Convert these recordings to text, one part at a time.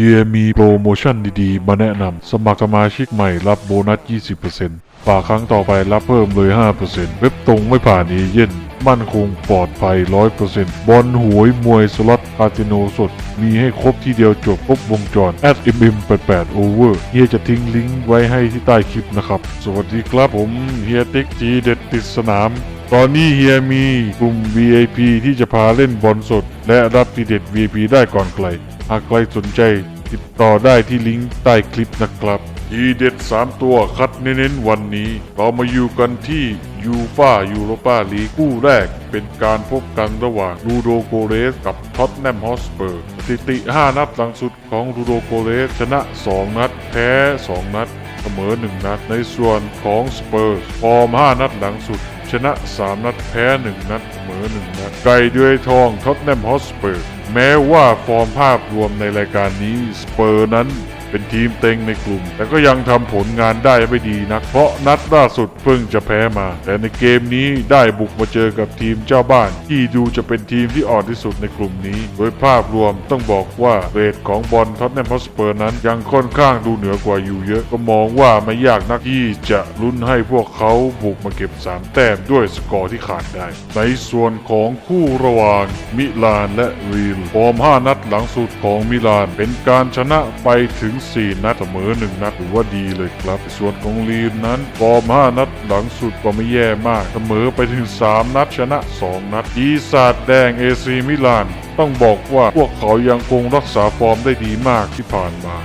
เฮียมีโปรโมชั่นดีๆ มาแนะนำ สมัครสมาชิกใหม่รับโบนัส 20%ฝากครั้งต่อไปรับเพิ่มเลย 5%เว็บตรงไม่ผ่านเอเย่นมั่นคงปลอดภัย 100%บอลหวยมวยสล็อตคาสิโนสด มีให้ครบที่เดียวจบครบวงจร at mm88 over เฮียจะทิ้งลิงก์ไว้ให้ที่ใต้คลิปนะครับ สวัสดีครับผมเฮียติ๊กจีเด็ดติดสนามตอนนี้เฮียมีกลุ่ม VIP ที่จะพาเล่นบอลสด และรับทีเด็ด VIP ได้ก่อนใคร หากใครสนใจ ติดต่อได้ที่ลิงก์ใต้คลิปนะครับทีเด็ด 3 ตัวคัดเน้นๆวันนี้ เรามาอยู่กันที่ยูฟายูโรปาลีกคู่แรก เป็นการพบกันระหว่างลูโดโกเรสกับท็อตแนมฮอสเปอร์สถิติ 5 นัดหลังสุดของลูโดโกเรส ชนะ 2 นัด แพ้ 2 นัด เสมอ 1 นัด ในส่วนของสเปอร์ฟอร์ม 5 นัดหลังสุด ชนะ 3 นัดแพ้ 1 นัดเสมอ 1 นัด ไก่ด้วยทองท็อตแนมฮอสเปอร์ แม้ว่าฟอร์มภาพรวมในรายการนี้สเปอร์นั้น เป็นทีมเต็งในกลุ่ม แต่ก็ยังทำผลงานได้ไม่ดีนัก เพราะนัดล่าสุดเพิ่งจะแพ้มา แต่ในเกมนี้ได้บุกมาเจอกับทีมเจ้าบ้าน ที่ดูจะเป็นทีมที่อ่อนที่สุดในกลุ่มนี้ โดยภาพรวมต้องบอกว่าเรทของบอลท็อตแนมฮอสเปอร์นั้นยังค่อนข้างดูเหนือกว่าอยู่เยอะก็มองว่าไม่ยากนักที่จะลุ้นให้พวกเขาบุกมาเก็บ 3 แต้มด้วยสกอร์ที่ขาดได้ ในส่วนของคู่ระหว่างมิลานและรีลฟอร์ม5นัดหลังสุดของมิลานเป็นการชนะไปถึง4 นัดเสมอ 1 นัดถือว่าดีเลยครับ ส่วนของลีนนั้นฟอร์ม 5 นัดหลังสุดก็ไม่แย่มาก เสมอไปถึง 3 นัดชนะ 2 นัดปีศาจแดงเอซีมิลาน ต้องบอกว่าพวกเขายังคงรักษาฟอร์มได้ดีมากที่ผ่านมา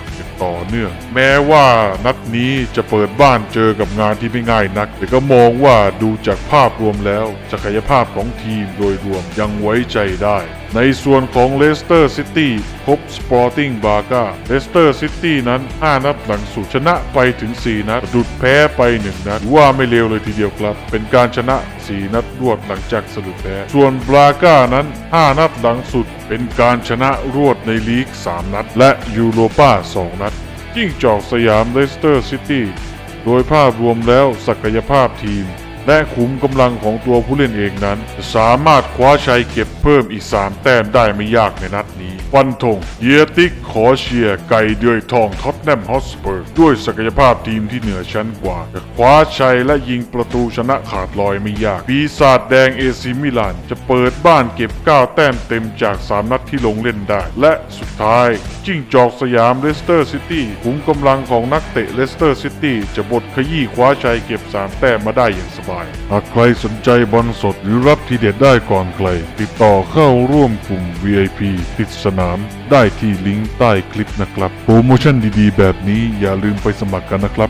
ต่อเนื่อง แม้ว่านัดนี้จะเปิดบ้านเจอกับงานที่ไม่ง่ายนัก แต่ก็มองว่าดูจากภาพรวมแล้วศักยภาพของทีมโดยรวมยังไว้ใจได้ ในส่วนของเลสเตอร์ซิตี้พบสปอร์ติ้งบา a าเลสเตอร์ซิตี้นั้น 5 นัดหลังสุดชนะไปถึง 4 นัดดุดแพ้ไป 1 นัดว่าไม่เลวเลยทีเดียวครับ เป็นการชนะ 4 นัดรวดหลังจากสะดุดแพ้ ส่วนบราก้านั้น 5 นัดหลังสุดเป็นการชนะรวดในลีก 3 นัด และยูโรปา2 นัดยิ่งจอกสยามเลสเตอร์ซิตี้โดยภาพรวมแล้วศักยภาพทีม และขุมกำลังของตัวผู้เล่นเองนั้น สามารถคว้าชัยเก็บเพิ่มอีก 3 แต้มได้ไม่ยากในนัดนี้ ฟันธงเยติกขอเชียร์ไก่เดือยทองท็อตแนมฮอสเปอร์ด้วยศักยภาพทีมที่เหนือชั้นกว่าจะคว้าชัยและยิงประตูชนะขาดลอยไม่ยาก ปีศาจแดงเอซิมิลาน จะเปิดบ้านเก็บ 9 แต้มเต็มจาก 3 นัดที่ลงเล่นได้ และสุดท้าย จิ้งจอกสยามเลสเตอร์ซิตี้ขุมกำลังของนักเตะเลสเตอร์ซิตี้จะบดขยี้คว้าชัยเก็บ 3 แต้มมาได้อย่างสบาย หากใครสนใจบอลสดหรือรับทีเด็ดได้ก่อนใคร ติดต่อเข้าร่วมกลุ่ม VIP ติดสนามได้ที่ลิงก์ใต้คลิปนะครับ โปรโมชั่นดีๆ แบบนี้อย่าลืมไปสมัครกันนะครับ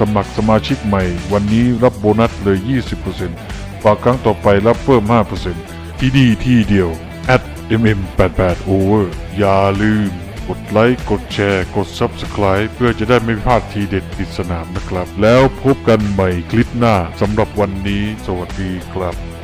สมัครสมาชิกใหม่ วันนี้รับโบนัสเลย 20%ฝากครั้งต่อไปรับเพิ่ม 5%ที่ดีที่เดียว at mm88 over อย่าลืม กดไลค์กดแชร์กด Subscribe เพื่อจะได้ไม่พลาดทีเด็ดติดสนามนะครับ แล้วพบกันใหม่คลิปหน้าสำหรับวันนี้ สวัสดีครับ